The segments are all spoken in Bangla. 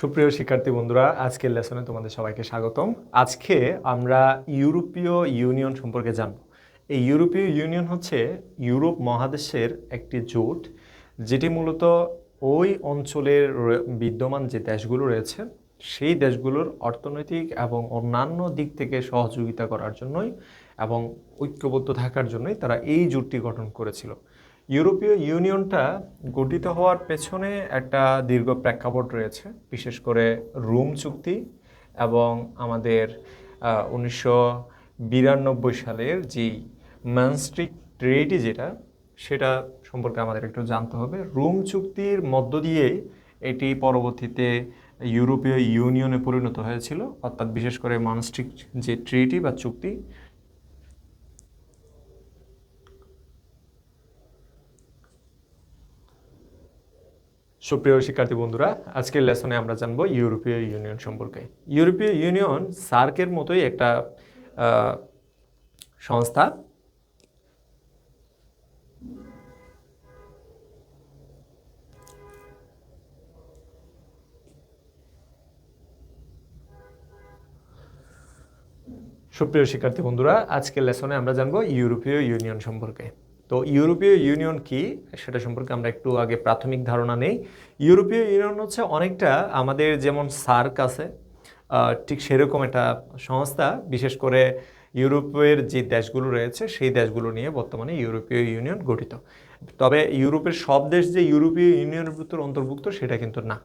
সুপ্রিয় শিক্ষার্থী বন্ধুরা, আজকের লেসনে তোমাদের সবাইকে স্বাগতম। আজকে আমরা ইউরোপীয় ইউনিয়ন সম্পর্কে জানব। এই ইউরোপীয় ইউনিয়ন হচ্ছে ইউরোপ মহাদেশের একটি জোট, যেটি মূলত ওই অঞ্চলের বিদ্যমান যে দেশগুলো রয়েছে, সেই দেশগুলোর অর্থনৈতিক এবং অন্যান্য দিক থেকে সহযোগিতা করার জন্যই এবং ঐক্যবদ্ধ থাকার জন্যই তারা এই জোটটি গঠন করেছিল। ইউরোপীয় ইউনিয়নটা গঠিত হওয়ার পেছনে একটা দীর্ঘ প্রেক্ষাপট রয়েছে, বিশেষ করে রোম চুক্তি এবং আমাদের উনিশশো বিরানব্বই সালের যে ম্যানস্ট্রিক ট্রেটি যেটা, সেটা সম্পর্কে আমাদের একটু জানতে হবে। রোম চুক্তির মধ্য দিয়েই এটি পরবর্তীতে ইউরোপীয় ইউনিয়নে পরিণত হয়েছিল, অর্থাৎ বিশেষ করে মানস্ট্রিক যে ট্রিটি বা চুক্তি সুপ্রিয় শিক্ষার্থী বন্ধুরা, আজকের লেসনে আমরা জানব ইউরোপীয় ইউনিয়ন সম্পর্কে। ইউরোপীয় ইউনিয়ন সার্কের মতোই একটা সংস্থা। সুপ্রিয় শিক্ষার্থী বন্ধুরা, আজকের লেসনে আমরা জানব ইউরোপীয় ইউনিয়ন সম্পর্কে। তো ইউরোপীয় ইউনিয়ন কি? সেটা সম্পর্কে আমরা একটু আগে প্রাথমিক ধারণা নেই। ইউরোপীয় ইউনিয়ন হচ্ছে অনেকটা আমাদের যেমন সার্ক আছে ঠিক সেরকম একটা সংস্থা। বিশেষ করে ইউরোপের যে দেশগুলো রয়েছে, সেই দেশগুলো নিয়ে বর্তমানে ইউরোপীয় ইউনিয়ন গঠিত। তবে ইউরোপের সব দেশ যে ইউরোপীয় ইউনিয়নের ভিতর অন্তর্ভুক্ত, সেটা কিন্তু না।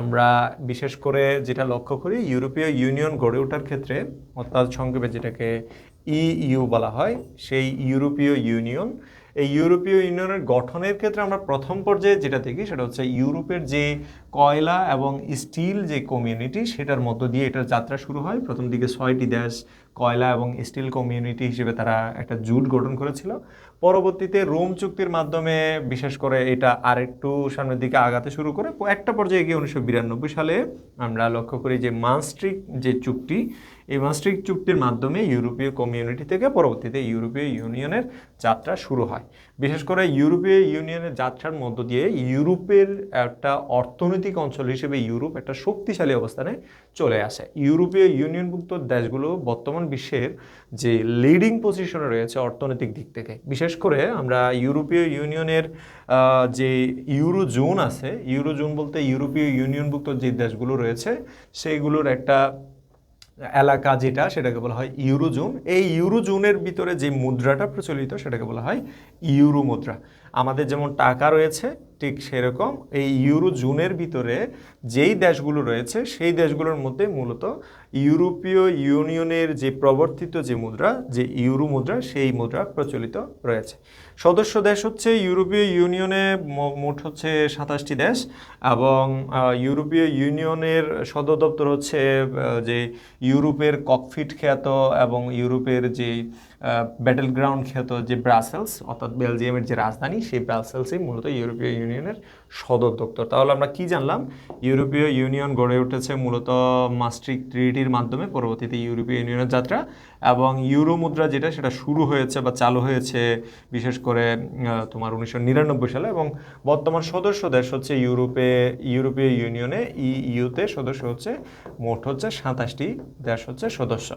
আমরা বিশেষ করে যেটা লক্ষ্য করি, ইউরোপীয় ইউনিয়ন গড়ে ওঠার ক্ষেত্রে, অর্থাৎ সংক্ষেপে যেটাকে ইইউ বলা হয়, সেই ইউরোপীয় ইউনিয়ন এই ইউরোপীয় ইউনিয়নের গঠনের ক্ষেত্রে আমরা প্রথম পর্যায়ে যেটা দেখি সেটা হচ্ছে ইউরোপের যে কয়লা এবং স্টিল যে কমিউনিটি সেটার মধ্য দিয়ে এটার যাত্রা শুরু হয়। প্রথম দিকে ছয়টি দেশ, কয়লা এবং স্টিল কমিউনিটি হিসেবে তারা একটা জুট গঠন করেছিল। পরবর্তীতে রোম চুক্তির মাধ্যমে বিশেষ করে এটা আরেকটু সামনের দিকে আগাতে শুরু করে। একটা পর্যায়ে গিয়ে উনিশশো বিরানব্বই সালে আমরা লক্ষ্য করি যে মানস্ট্রিক যে চুক্তি এই মানস্ট্রিক চুক্তির মাধ্যমে ইউরোপীয় কমিউনিটি থেকে পরবর্তীতে ইউরোপীয় ইউনিয়নের যাত্রা শুরু হয়। বিশেষ করে ইউরোপীয় ইউনিয়নের যাত্রার মধ্য দিয়ে ইউরোপের একটা অর্থনৈতিক অঞ্চল হিসেবে ইউরোপ একটা শক্তিশালী অবস্থানে চলে আসে। ইউরোপীয় ইউনিয়নভুক্ত দেশগুলো বর্তমান বিশ্বের যে লিডিং পজিশনে রয়েছে অর্থনৈতিক দিক থেকে। বিশেষ করে আমরা ইউরোপীয় ইউনিয়নের যে ইউরো জোন আছে ইউরো জোন বলতে ইউরোপীয় ইউনিয়নভুক্ত যে দেশগুলো রয়েছে, সেইগুলোর একটা এলাকা যেটা, সেটাকে বলা হয় ইউরোজোন। এই ইউরোজোনের ভিতরে যে মুদ্রাটা প্রচলিত, সেটাকে বলা হয় ইউরো মুদ্রা আমাদের যেমন টাকা রয়েছে, ঠিক সেরকম এই ইউরো জোনের ভিতরে যেই দেশগুলো রয়েছে, সেই দেশগুলোর মধ্যে মূলত ইউরোপীয় ইউনিয়নের যে প্রবর্তিত যে মুদ্রা, যে ইউরো মুদ্রা, সেই মুদ্রা প্রচলিত রয়েছে। সদস্য দেশ হচ্ছে ইউরোপীয় ইউনিয়নে মোট হচ্ছে সাতাশটি দেশ এবং ইউরোপীয় ইউনিয়নের সদর দপ্তর হচ্ছে যে ইউরোপের ককফিট খ্যাত এবং ইউরোপের যে ব্যাটেল গ্রাউন্ড খ্যাত যে ব্রাসেলস অর্থাৎ বেলজিয়ামের যে রাজধানী সেই ব্রাসেলসই মূলত ইউরোপীয় ইউনিয়নের সদর দপ্তর। তাহলে আমরা কি জানলাম? ইউরোপীয় ইউনিয়ন গড়ে উঠেছে মূলত মাস্ট্রিক ট্রিটির মাধ্যমে, পরবর্তীতে ইউরোপীয় ইউনিয়নের যাত্রা এবং ইউরো মুদ্রা যেটা, সেটা শুরু হয়েছে বা চালু হয়েছে বিশেষ করে তোমার উনিশশো নিরানব্বই সালে এবং বর্তমান সদস্য দেশ হচ্ছে ইউরোপে, ইউরোপীয় ইউনিয়নে ইউতে সদস্য হচ্ছে, মোট হচ্ছে সাতাশটি দেশ হচ্ছে সদস্য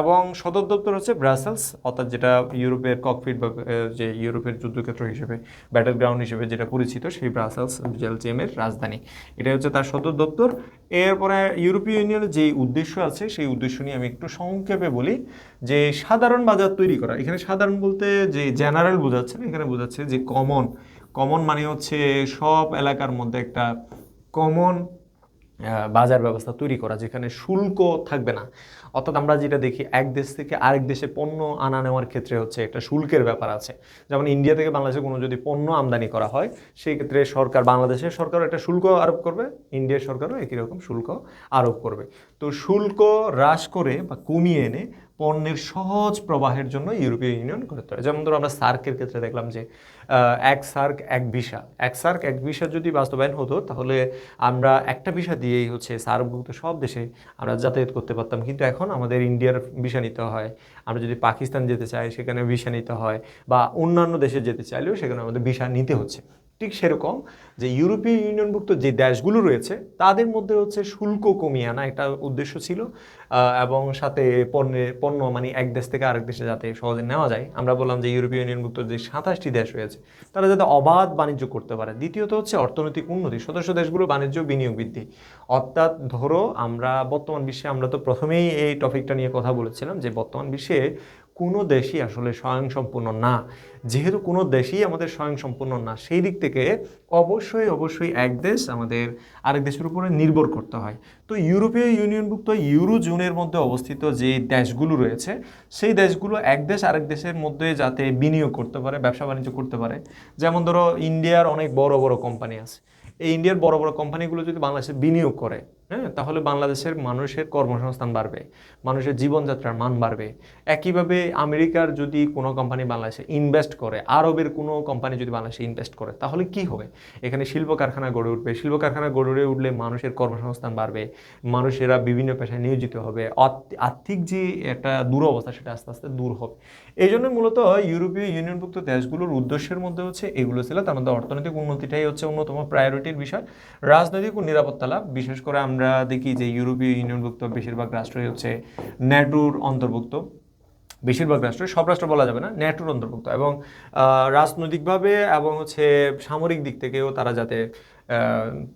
এবং সদর দপ্তর হচ্ছে ব্রাসেলস, অর্থাৎ যেটা ইউরোপের ককপিট বা যে ইউরোপের যুদ্ধক্ষেত্র হিসেবে ব্যাটেল গ্রাউন্ড হিসেবে যেটা পরিচিত, সেই ব্রাসেলস বেলজিয়ামের রাজধানী। এটা হচ্ছে তার সদর দপ্তর। এরপরে ইউরোপীয় ইউনিয়নের যে উদ্দেশ্য আছে, সেই উদ্দেশ্য নিয়ে আমি একটু সংক্ষেপে বলি যে সাধারণ বাজার তৈরি করা। এখানে সাধারণ বলতে যে জেনারেল বোঝাচ্ছে না, এখানে বোঝাচ্ছে যে কমন কমন মানে হচ্ছে সব এলাকার মধ্যে একটা কমন বাজার ব্যবস্থা তৈরি করা, যেখানে শুল্ক থাকবে না। অর্থাৎ আমরা যেটা দেখি, এক দেশ থেকে আরেক দেশে পণ্য আনা নেওয়ার ক্ষেত্রে হচ্ছে একটা শুল্কের ব্যাপার আছে। যেমন ইন্ডিয়া থেকে বাংলাদেশে কোনো যদি পণ্য আমদানি করা হয় সেই ক্ষেত্রে সরকার, বাংলাদেশের সরকার একটা শুল্ক আরোপ করবে, ইন্ডিয়ার সরকারও একই রকম শুল্ক আরোপ করবে। তো শুল্ক হ্রাস করে বা কমিয়ে এনে পণ্যের সহজ প্রবাহের জন্য ইউরোপীয় ইউনিয়ন করতে হয় যেমন ধরো আমরা সার্কের ক্ষেত্রে দেখলাম যে এক সার্ক, এক ভিসা। এক সার্ক, এক ভিসা যদি বাস্তবায়ন হতো, তাহলে আমরা একটা ভিসা দিয়েই হচ্ছে সার্কভুক্ত সব দেশে আমরা যাতায়াত করতে পারতাম। কিন্তু এখন আমাদের ইন্ডিয়ার ভিসা নিতে হয়। আমরা যদি পাকিস্তান যেতে চাই, সেখানে ভিসা নিতে হয় বা অন্যান্য দেশে যেতে চাইলেও সেখানে আমাদের ভিসা নিতে হচ্ছে। ঠিক সেরকম যে ইউরোপীয় ইউনিয়নভুক্ত যে দেশগুলো রয়েছে, তাদের মধ্যে হচ্ছে শুল্ক কমিয়ে আনা একটা উদ্দেশ্য ছিল এবং সাথে পণ্যের পণ্য মানে এক দেশ থেকে আরেক দেশে যাতে সহজে নেওয়া যায়। আমরা বললাম যে ইউরোপীয় ইউনিয়নভুক্ত যে সাতাশটি দেশ রয়েছে, তারা যাতে অবাধ বাণিজ্য করতে পারে। দ্বিতীয়ত হচ্ছে অর্থনৈতিক উন্নতি। সদস্য দেশগুলো বাণিজ্য, বিনিয়োগ, বৃদ্ধি। অর্থাৎ ধরো আমরা বর্তমান বিশ্বে, আমরা তো প্রথমেই এই টপিকটা নিয়ে কথা বলেছিলাম যে বর্তমান বিশ্বে কোনো দেশই আসলে স্বয়ংসম্পূর্ণ না। যেহেতু কোনো দেশই আমাদের স্বয়ংসম্পূর্ণ না, সেই দিক থেকে অবশ্যই অবশ্যই এক দেশ আমাদের আরেক দেশের উপরে নির্ভর করতে হয়। তো ইউরোপীয় ইউনিয়নভুক্ত ইউরো জোনের মধ্যে অবস্থিত যে দেশগুলো রয়েছে, সেই দেশগুলো এক দেশ আরেক দেশের মধ্যে যাতে বিনিয়োগ করতে পারে, ব্যবসা বাণিজ্য করতে পারে। যেমন ধরো, ইন্ডিয়ার অনেক বড় বড় কোম্পানি আছে। এই ইন্ডিয়ার বড় বড় কোম্পানিগুলো যদি বাংলাদেশে বিনিয়োগ করে হ্যাঁ তাহলে বাংলাদেশের মানুষের কর্মসংস্থান বাড়বে, মানুষের জীবনযাত্রার মান বাড়বে। একইভাবে আমেরিকার যদি কোনো কোম্পানি বাংলাদেশে ইনভেস্ট করে, আরবের কোনো কোম্পানি যদি বাংলাদেশে ইনভেস্ট করে, তাহলে কি হবে? এখানে শিল্প কারখানা গড়ে উঠবে শিল্প কারখানা গড়ে উঠলে মানুষের কর্মসংস্থান বাড়বে, মানুষেরা বিভিন্ন পেশায় নিয়োজিত হবে আর্থ- আর্থিক যে একটা দুরবস্থা সেটা আস্তে আস্তে দূর হবে। এই জন্য মূলত ইউরোপীয় ইউনিয়নভুক্ত দেশগুলোর উদ্দেশ্যের মধ্যে হচ্ছে এগুলো ছিল। তার মধ্যে অর্থনৈতিক উন্নতিটাই হচ্ছে অন্যতম প্রায়োরিটির বিষয়। রাজনৈতিক ও নিরাপত্তা লাভ, বিশেষ করে আমরা দেখি যে ইউরোপীয় ইউনিয়নভুক্ত বেশিরভাগ রাষ্ট্রই হচ্ছে ন্যাটোর অন্তর্ভুক্ত। বেশিরভাগ রাষ্ট্র সব রাষ্ট্র বলা যাবে না, ন্যাটোর অন্তর্ভুক্ত। এবং রাজনৈতিকভাবে এবং হচ্ছে সামরিক দিক থেকেও তারা যাতে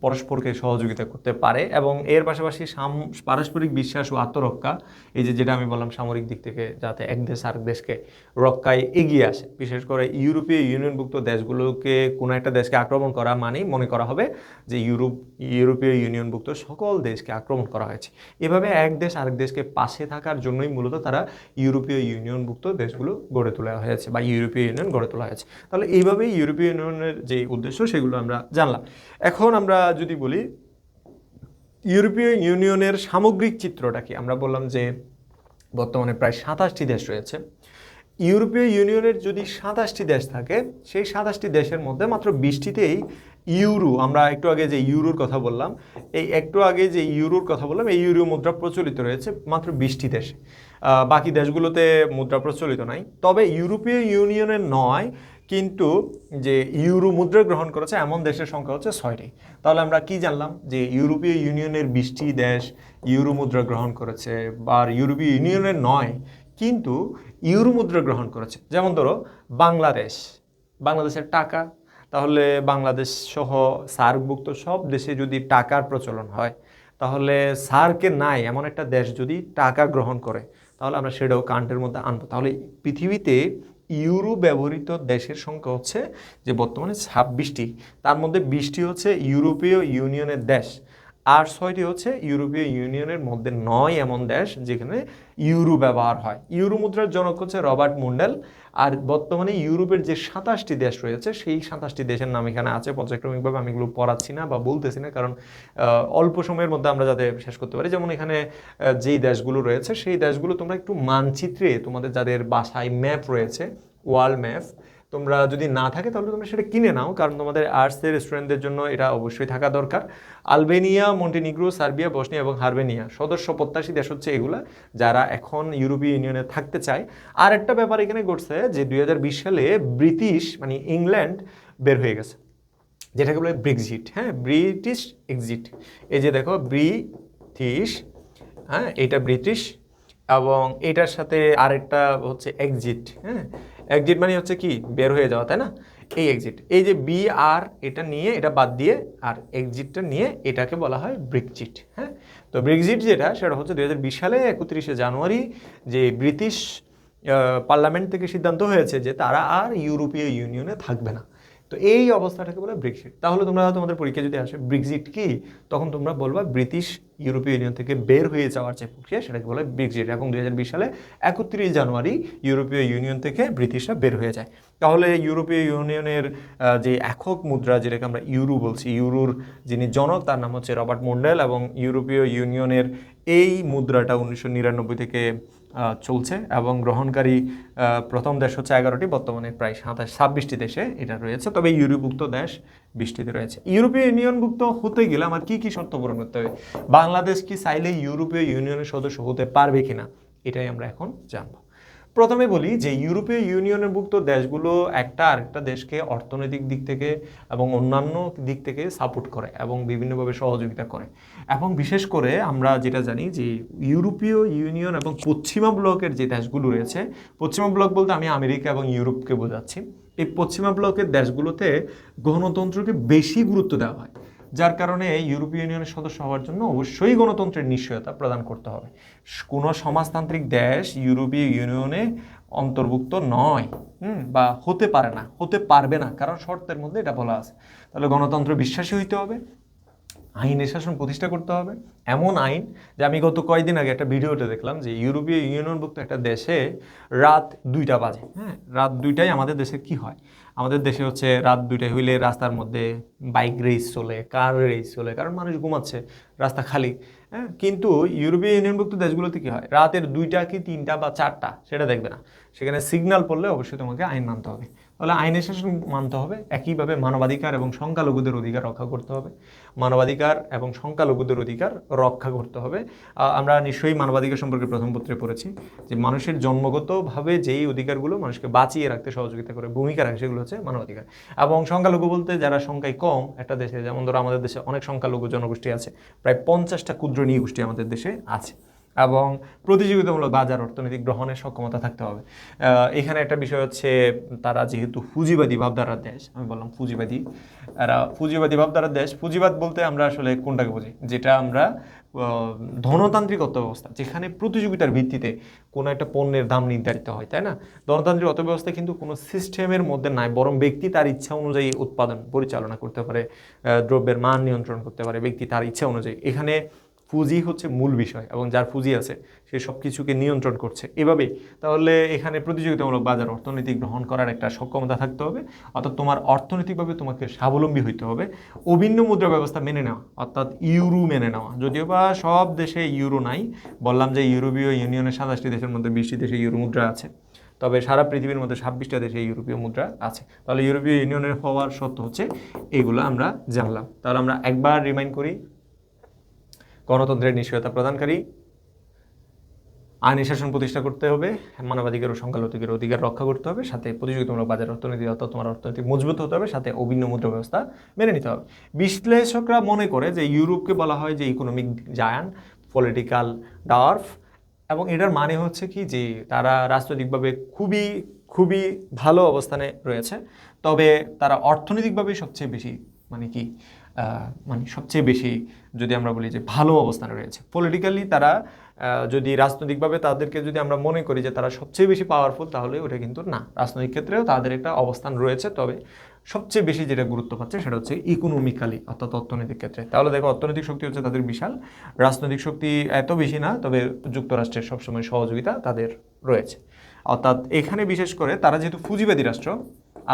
পরস্পরকে সহযোগিতা করতে পারে এবং এর পাশাপাশি সাম- পারস্পরিক বিশ্বাস ও আত্মরক্ষা, এই যে যেটা আমি বললাম সামরিক দিক থেকে যাতে এক দেশ আরেক দেশকে রক্ষায় এগিয়ে আসে। বিশেষ করে ইউরোপীয় ইউনিয়নভুক্ত দেশগুলোকে কোনো একটা দেশকে আক্রমণ করা মানেই মনে করা হবে যে ইউরোপ, ইউরোপীয় ইউনিয়নভুক্ত সকল দেশকে আক্রমণ করা হয়েছে। এভাবে এক দেশ আরেক দেশকে পাশে থাকার জন্যই মূলত তারা ইউরোপীয় ইউনিয়নভুক্ত দেশগুলো গড়ে তোলা হয়েছে বা ইউরোপীয় ইউনিয়ন গড়ে তোলা হয়েছে। তাহলে এইভাবেই ইউরোপীয় ইউনিয়নের যে উদ্দেশ্য সেগুলো আমরা জানলাম। এখন আমরা যদি বলি, ইউরোপীয় ইউনিয়নের সামগ্রিক চিত্রটা কি? আমরা বললাম যে বর্তমানে প্রায় সাতাশটি দেশ রয়েছে। ইউরোপীয় ইউনিয়নের যদি সাতাশটি দেশ থাকে, সেই সাতাশটি দেশের মধ্যে মাত্র বিশটিতেই ইউরো, আমরা একটু আগে যে ইউরোর কথা বললাম, এই একটু আগে যে ইউরোর কথা বললাম, এই ইউরো মুদ্রা প্রচলিত রয়েছে মাত্র বিশটি দেশে। বাকি দেশগুলোতে মুদ্রা প্রচলিত নাই। তবে ইউরোপীয় ইউনিয়নের নয় কিন্তু যে ইউরো মুদ্রা গ্রহণ করেছে, এমন দেশের সংখ্যা হচ্ছে ছয়টি। তাহলে আমরা কি জানলাম? যে ইউরোপীয় ইউনিয়নের বিশটি দেশ ইউরো মুদ্রা গ্রহণ করেছে বা ইউরোপীয় ইউনিয়নের নয়, কিন্তু ইউরো মুদ্রা গ্রহণ করেছে। যেমন ধরো, বাংলাদেশ। বাংলাদেশের টাকা, তাহলে বাংলাদেশ সহ সার্কভুক্ত সব দেশে যদি টাকার প্রচলন হয়, তাহলে সার্কে নাই, এমন একটা দেশ যদি টাকা গ্রহণ করে, তাহলে আমরা সেটাও কান্টের মধ্যে আনব। তাহলে পৃথিবীতে ইউরো ব্যবহৃত দেশের সংখ্যা হচ্ছে যে বর্তমানে ছাব্বিশটি। তার মধ্যে বিশটি হচ্ছে ইউরোপীয় ইউনিয়নের দেশ আর ছয়টি হচ্ছে ইউরোপীয় ইউনিয়নের মধ্যে নয় এমন দেশ যেখানে ইউরো ব্যবহার হয়। ইউরো মুদ্রার জনক হচ্ছে রবার্ট মুন্ডেল আর বর্তমানে ইউরোপের যে সাতাশটি দেশ রয়েছে, সেই সাতাশটি দেশের নাম এখানে আছে। পর্যায়ক্রমিকভাবে আমি এগুলো পড়াচ্ছি না বা বলতেছি না, কারণ অল্প সময়ের মধ্যে আমরা যাতে শেষ করতে পারি। যেমন এখানে যেই দেশগুলো রয়েছে, সেই দেশগুলো তোমরা একটু মানচিত্রে তোমাদের যাদের বাসায় ম্যাপ রয়েছে, ওয়ার্ল্ড ম্যাপ তোমরা যদি না থাকে, তাহলে তোমরা সেটা কিনে নাও, কারণ তোমাদের আর্টসের স্টুডেন্টদের জন্য এটা অবশ্যই থাকা দরকার। আলবেনিয়া, মন্টিনিগ্রো, সার্বিয়া, বসনিয়া এবং হারবেনিয়া সদস্য প্রত্যাশী দেশ হচ্ছে এগুলা, যারা এখন ইউরোপীয় ইউনিয়নে থাকতে চায়। আর একটা ব্যাপার এখানে ঘটছে যে দুই হাজার বিশ সালে ব্রিটিশ মানে ইংল্যান্ড বের হয়ে গেছে, যেটাকে বলে ব্রেক্সিট হ্যাঁ ব্রিটিশ এক্সিট এই যে দেখো, ব্রিটিশ হ্যাঁ এটা ব্রিটিশ এবং এটার সাথে আরেকটা হচ্ছে এক্সিট হ্যাঁ এক্সিট মানে হচ্ছে কি? বের হয়ে যাওয়া, তাই না? এই এক্সিট এই যে বি আর এটা নিয়ে এটা বাদ দিয়ে আর এক্সিটটা নিয়ে এটাকে বলা হয় ব্রেকজিট হ্যাঁ? তো ব্রেকজিট যেটা, সেটা হচ্ছে দু হাজার বিশ সালে একত্রিশে জানুয়ারি যে ব্রিটিশ পার্লামেন্ট থেকে সিদ্ধান্ত হয়েছে যে তারা আর ইউরোপীয় ইউনিয়নে থাকবে না। তো এই অবস্থাটাকে বলে ব্রেক্সিট তাহলে তোমরা তোমাদের পরীক্ষা যদি আসে ব্রেক্সিট কি? তখন তোমরা বলবা ব্রিটিশ ইউরোপীয় ইউনিয়ন থেকে বের হয়ে যাওয়ার যে প্রক্রিয়া, সেটাকে বলে ব্রেক্সিট এবং দু হাজার বিশ সালে একত্রিশ জানুয়ারি ইউরোপীয় ইউনিয়ন থেকে ব্রিটিশরা বের হয়ে যায়। তাহলে ইউরোপীয় ইউনিয়নের যে একক মুদ্রা, যেটাকে আমরা ইউরো বলছি, ইউরোর যিনি জনক, তার নাম হচ্ছে রবার্ট মন্ডেল এবং ইউরোপীয় ইউনিয়নের এই মুদ্রাটা উনিশশো নিরানব্বই থেকে চলছে এবং গ্রহণকারী প্রথম দেশ হচ্ছে এগারোটি, বর্তমানে প্রায় সাতাশ, ছাব্বিশটি দেশে এটা রয়েছে। তবে ইউরোপভুক্ত দেশ বৃষ্টিতে রয়েছে। ইউরোপীয় ইউনিয়নভুক্ত হতে গেলে আমার কি কি শর্ত পূরণ করতে হবে? বাংলাদেশ কি চাইলে ইউরোপীয় ইউনিয়নের সদস্য হতে পারবে কিনা? এটাই আমরা এখন জানব। প্রথমে বলি যে ইউরোপীয় ইউনিয়নের ভুক্ত দেশগুলো একটা আরেকটা দেশকে অর্থনৈতিক দিক থেকে এবং অন্যান্য দিক থেকে সাপোর্ট করে এবং বিভিন্নভাবে সহযোগিতা করে। এবং বিশেষ করে আমরা যেটা জানি যে ইউরোপীয় ইউনিয়ন এবং পশ্চিমা ব্লকের যে দেশগুলো রয়েছে, পশ্চিমা ব্লক বলতে আমি আমেরিকা এবং ইউরোপকে বোঝাচ্ছি। এই পশ্চিমা ব্লকের দেশগুলোতে গণতন্ত্রকে বেশি গুরুত্ব দেওয়া হয়। যার কারণে ইউরোপীয় ইউনিয়নের সদস্য হওয়ার জন্য অবশ্যই গণতন্ত্রের নিশ্চয়তা প্রদান করতে হবে। কোনো সমাজতান্ত্রিক দেশ ইউরোপীয় ইউনিয়নে অন্তর্ভুক্ত নয়, হুম, বা হতে পারে না, হতে পারবে না, কারণ শর্তের মধ্যে এটা বলা আছে। তাহলে গণতন্ত্র বিশ্বাসী হইতে হবে আইনের শাসন প্রতিষ্ঠা করতে হবে। এমন আইন যে আমি গত কয়েকদিন আগে একটা ভিডিওতে দেখলাম যে ইউরোপীয় ইউনিয়নভুক্ত একটা দেশে রাত দুইটা বাজে হ্যাঁ রাত দুইটাই আমাদের দেশে কি হয়? আমাদের দেশে হচ্ছে রাত দুইটায় হইলে রাস্তার মধ্যে বাইক রেস চলে কার রেস চলে, কারণ মানুষ ঘুমাচ্ছে, রাস্তা খালি। হ্যাঁ কিন্তু ইউরোপীয় ইউনিয়নভুক্ত দেশগুলোতে কী হয়? রাতের দুইটা কি তিনটা বা চারটা, সেটা দেখবে না। সেখানে সিগনাল পড়লে অবশ্যই তোমাকে আইন মানতে হবে। তাহলে আইনের শাসন মানতে হবে। একইভাবে মানবাধিকার এবং সংখ্যালঘুদের অধিকার রক্ষা করতে হবে। মানবাধিকার এবং সংখ্যালঘুদের অধিকার রক্ষা করতে হবে। আমরা নিশ্চয়ই মানবাধিকার সম্পর্কে প্রথম পত্রে পড়েছি যে মানুষের জন্মগতভাবে যেই অধিকারগুলো মানুষকে বাঁচিয়ে রাখতে সহযোগিতা করে, ভূমিকা রাখে সেগুলো হচ্ছে মানবাধিকার। এবং সংখ্যালঘু বলতে যারা সংখ্যায় কম একটা দেশে, যেমন ধরো আমাদের দেশে অনেক সংখ্যালঘু জনগোষ্ঠী আছে, প্রায় পঞ্চাশটা ক্ষুদ্র নিয়ে গোষ্ঠী আমাদের দেশে আছে। এবং প্রতিযোগিতামূলক বাজার অর্থনৈতিক গ্রহণের সক্ষমতা থাকতে হবে। এখানে একটা বিষয় হচ্ছে, তারা যেহেতু পুঁজিবাদী ভাবধারার দেশ, আমি বললাম পুঁজিবাদী, এরা পুঁজিবাদী ভাবধারার দেশ। পুঁজিবাদ বলতে আমরা আসলে কোনটাকে বুঝি? যেটা আমরা ধনতান্ত্রিক অর্থব্যবস্থা, যেখানে প্রতিযোগিতার ভিত্তিতে কোনো একটা পণ্যের দাম নির্ধারিত হয়, তাই না? ধনতান্ত্রিক অর্থব্যবস্থা কিন্তু কোনো সিস্টেমের মধ্যে নাই, বরং ব্যক্তি তার ইচ্ছা অনুযায়ী উৎপাদন, পরিচালনা করতে পারে দ্রব্যের মান নিয়ন্ত্রণ করতে পারে, ব্যক্তি তার ইচ্ছা অনুযায়ী। এখানে পুঁজি হচ্ছে মূল বিষয় এবং যার পুঁজি আছে, সে সব কিছুকে নিয়ন্ত্রণ করছে। এভাবে তাহলে এখানে প্রতিযোগিতামূলক বাজার অর্থনীতি গ্রহণ করার একটা সক্ষমতা থাকতে হবে, অর্থাৎ তোমার অর্থনৈতিকভাবে তোমাকে স্বাবলম্বী হইতে হবে। অভিন্ন মুদ্রা ব্যবস্থা মেনে নেওয়া, অর্থাৎ ইউরো মেনে নেওয়া। যদিও বা সব দেশে ইউরো নাই, বললাম যে ইউরোপীয় ইউনিয়নের সাতাশটি দেশের মধ্যে বিশটি দেশে ইউরো মুদ্রা আছে। তবে সারা পৃথিবীর মধ্যে ছাব্বিশটা দেশে ইউরোপীয় মুদ্রা আছে। তাহলে ইউরোপীয় ইউনিয়নের হওয়ার সত্য হচ্ছে, এগুলো আমরা জানলাম। তাহলে আমরা একবার রিমাইন্ড করি গণতন্ত্রের নিশ্চয়তা প্রদানকারী। আইনি শাসন প্রতিষ্ঠা করতে হবে, মানবাধিকার ও সংখ্যালঘুদের অধিকার রক্ষা করতে হবে, সাথে প্রতিযোগিতামূলক বাজার অর্থনীতি অর্থাৎ তোমার অর্থনীতি মজবুত হতে হবে, সাথে অভিন্ন মুদ্রা ব্যবস্থা মেনে নিতে হবে। বিশ্লেষকরা মনে করে যে ইউরোপকে বলা হয় যে ইকোনমিক জায়ান পলিটিক্যাল ডার্ফ এবং এটার মানে হচ্ছে কি যে তারা রাজনৈতিকভাবে খুবই খুবই ভালো অবস্থানে রয়েছে, তবে তারা অর্থনৈতিকভাবে সবচেয়ে বেশি মানে কি মানে সবচেয়ে বেশি যদি আমরা বলি যে ভালো অবস্থানে রয়েছে। পলিটিক্যালি তারা যদি রাজনৈতিকভাবে তাদেরকে যদি আমরা মনে করি যে তারা সবচেয়ে বেশি পাওয়ারফুল তাহলে ওটা কিন্তু না। রাজনৈতিক ক্ষেত্রেও তাদের একটা অবস্থান রয়েছে, তবে সবচেয়ে বেশি যেটা গুরুত্ব পাচ্ছে সেটা হচ্ছে ইকোনমিক্যালি অর্থাৎ অর্থনৈতিক ক্ষেত্রে। তাহলে দেখো, অর্থনৈতিক শক্তি হচ্ছে তাদের বিশাল। রাজনৈতিক শক্তি এত বেশি না, তবে যুক্তরাষ্ট্রের সবসময় সহযোগিতা তাদের রয়েছে। অর্থাৎ এখানে বিশেষ করে তারা যেহেতু পুঁজিবাদী রাষ্ট্র,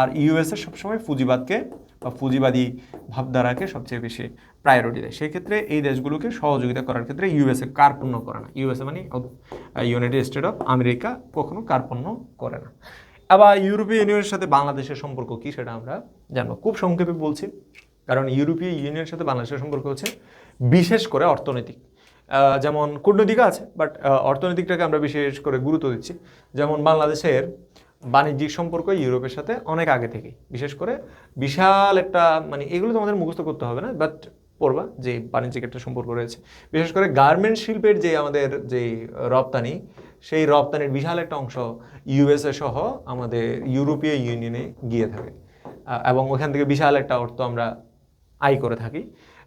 আর ইউএসএ সবসময় পুঁজিবাদকে বা পুঁজিবাদী ভাবধারাকে সবচেয়ে বেশি প্রায়োরিটি দেয়। সেই ক্ষেত্রে এই দেশগুলোকে সহযোগিতা করার ক্ষেত্রে ইউএসএ কার্পণ্য করে না। ইউএসএ মানে ইউনাইটেড স্টেট অফ আমেরিকা কখনো কার্পণ্য করে না। আবার ইউরোপীয় ইউনিয়নের সাথে বাংলাদেশের সম্পর্ক কি সেটা আমরা জানব। খুব সংক্ষেপে বলছি, কারণ ইউরোপীয় ইউনিয়নের সাথে বাংলাদেশের সম্পর্ক হচ্ছে বিশেষ করে অর্থনৈতিক। যেমন কূটনৈতিক আছে বাট অর্থনৈতিকটাকে আমরা বিশেষ করে গুরুত্ব দিচ্ছি। যেমন বাংলাদেশের বাণিজ্যিক সম্পর্ক ইউরোপের সাথে অনেক আগে থেকে বিশেষ করে বিশাল একটা মানে এগুলো তোমাদের মুখস্থ করতে হবে না বাট পড়বা যে বাণিজ্যিক একটা সম্পর্ক রয়েছে। বিশেষ করে গার্মেন্ট শিল্পের যে আমাদের যে রপ্তানি, সেই রপ্তানির বিশাল একটা অংশ ইউএসএ সহ আমাদের ইউরোপীয় ইউনিয়নে গিয়ে থাকে। এবং ওখান থেকে বিশাল একটা অর্থ আমরা আয় করে থাকি।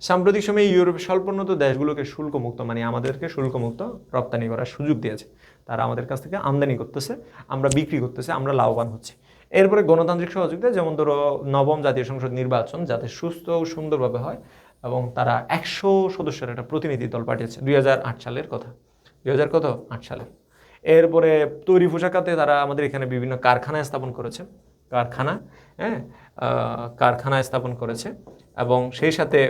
সাম্প্রতিক সময়ে ইউরোপের স্বল্পোন্নত দেশগুলোকে শুল্কমুক্ত মানে আমাদেরকে শুল্কমুক্ত রপ্তানি করার সুযোগ দিয়েছে। তারা আমাদের কাছ থেকে আমদানি করতেছে, আমরা বিক্রি করতেছে, আমরা লাভবান হচ্ছি। এরপরে গণতান্ত্রিক সহযোগিতা, যেমন ধরো নবম জাতীয় সংসদ নির্বাচন, যাতে সুস্থ ও সুন্দরভাবে হয় এবং তারা একশো সদস্যের একটা প্রতিনিধি দল পাঠিয়েছে, দুই হাজার আট সালের কথা। দুই হাজার কত? আট সালে। এরপরে তৈরি পোশাকাতে তারা আমাদের এখানে বিভিন্ন কারখানা স্থাপন করেছে। কারখানা হ্যাঁ? কারখানা স্থাপন করেছে। এবং সেই সাথে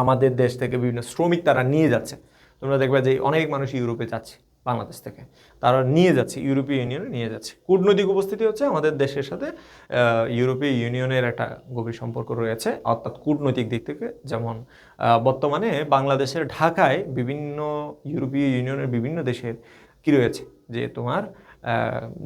আমাদের দেশ থেকে বিভিন্ন শ্রমিক তারা নিয়ে যাচ্ছে। তোমরা দেখবে যে অনেক মানুষ ইউরোপে যাচ্ছে, বাংলাদেশ থেকে। তারা নিয়ে যাচ্ছে, ইউরোপীয় ইউনিয়নে নিয়ে যাচ্ছে। কূটনৈতিক উপস্থিতি হচ্ছে আমাদের দেশের সাথে ইউরোপীয় ইউনিয়নের একটা গভীর সম্পর্ক রয়েছে, অর্থাৎ কূটনৈতিক দিক থেকে। যেমন বর্তমানে বাংলাদেশের ঢাকায় বিভিন্ন ইউরোপীয় ইউনিয়নের বিভিন্ন দেশের কী রয়েছে? যে তোমার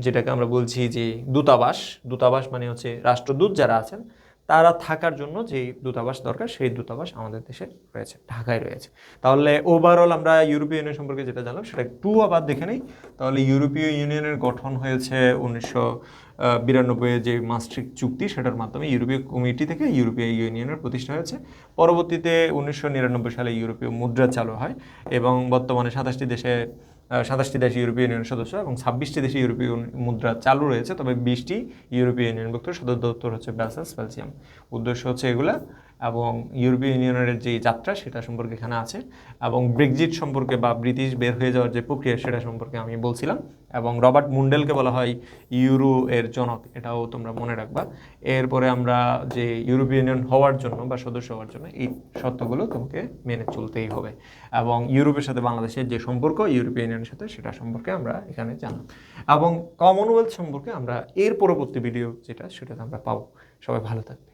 যেটাকে আমরা বলছি যে দূতাবাস। দূতাবাস মানে হচ্ছে রাষ্ট্রদূত যারা আছেন তারা থাকার জন্য যে দূতাবাস দরকার, সেই দূতাবাস আমাদের দেশে রয়েছে, ঢাকায় রয়েছে। তাহলে ওভারঅল আমরা ইউরোপীয় ইউনিয়ন সম্পর্কে যেটা জানলাম, সেটা একটু আবার দেখে নেই। তাহলে ইউরোপীয় ইউনিয়নের গঠন হয়েছে উনিশশো বিরানব্বই যে মাস্ট্রিক চুক্তি, সেটার মাধ্যমে ইউরোপীয় কমিটি থেকে ইউরোপীয় ইউনিয়নের প্রতিষ্ঠা হয়েছে। পরবর্তীতে উনিশশো নিরানব্বই সালে ইউরোপীয় মুদ্রা চালু হয় এবং বর্তমানে সাতাশটি দেশে সাতাশটি দেশ ইউরোপীয় ইউনিয়নের সদস্য এবং ছাব্বিশটি দেশে ইউরোপীয় মুদ্রা চালু রয়েছে, তবে বিশটি ইউরোপীয় ইউনিয়নভুক্ত সদর দপ্তর হচ্ছে ব্রাসেলস বেলজিয়াম। উদ্দেশ্য হচ্ছে এগুলা এবং ইউরোপীয় ইউনিয়নের যে যাত্রা, সেটা সম্পর্কে এখানে আছে। এবং ব্রেক্সিট সম্পর্কে বা ব্রিটিশ বের হয়ে যাওয়ার যে প্রক্রিয়া, সেটা সম্পর্কে আমি বলছিলাম। এবং রবার্ট মুন্ডেলকে বলা হয় ইউরো এর জনক, এটাও তোমরা মনে রাখবা। এরপরে আমরা যে ইউরোপীয় ইউনিয়ন হওয়ার জন্য বা সদস্য হওয়ার জন্য, এই শর্তগুলো তোমাকে মেনে চলতেই হবে। এবং ইউরোপের সাথে বাংলাদেশের যে সম্পর্ক, ইউরোপীয় ইউনিয়নের সাথে, সেটা সম্পর্কে আমরা এখানে জানলাম। এবং কমনওয়েলথ সম্পর্কে আমরা এর পরবর্তী ভিডিও যেটা, সেটাতে আমরা পাবো। সবাই ভালো থাকবে।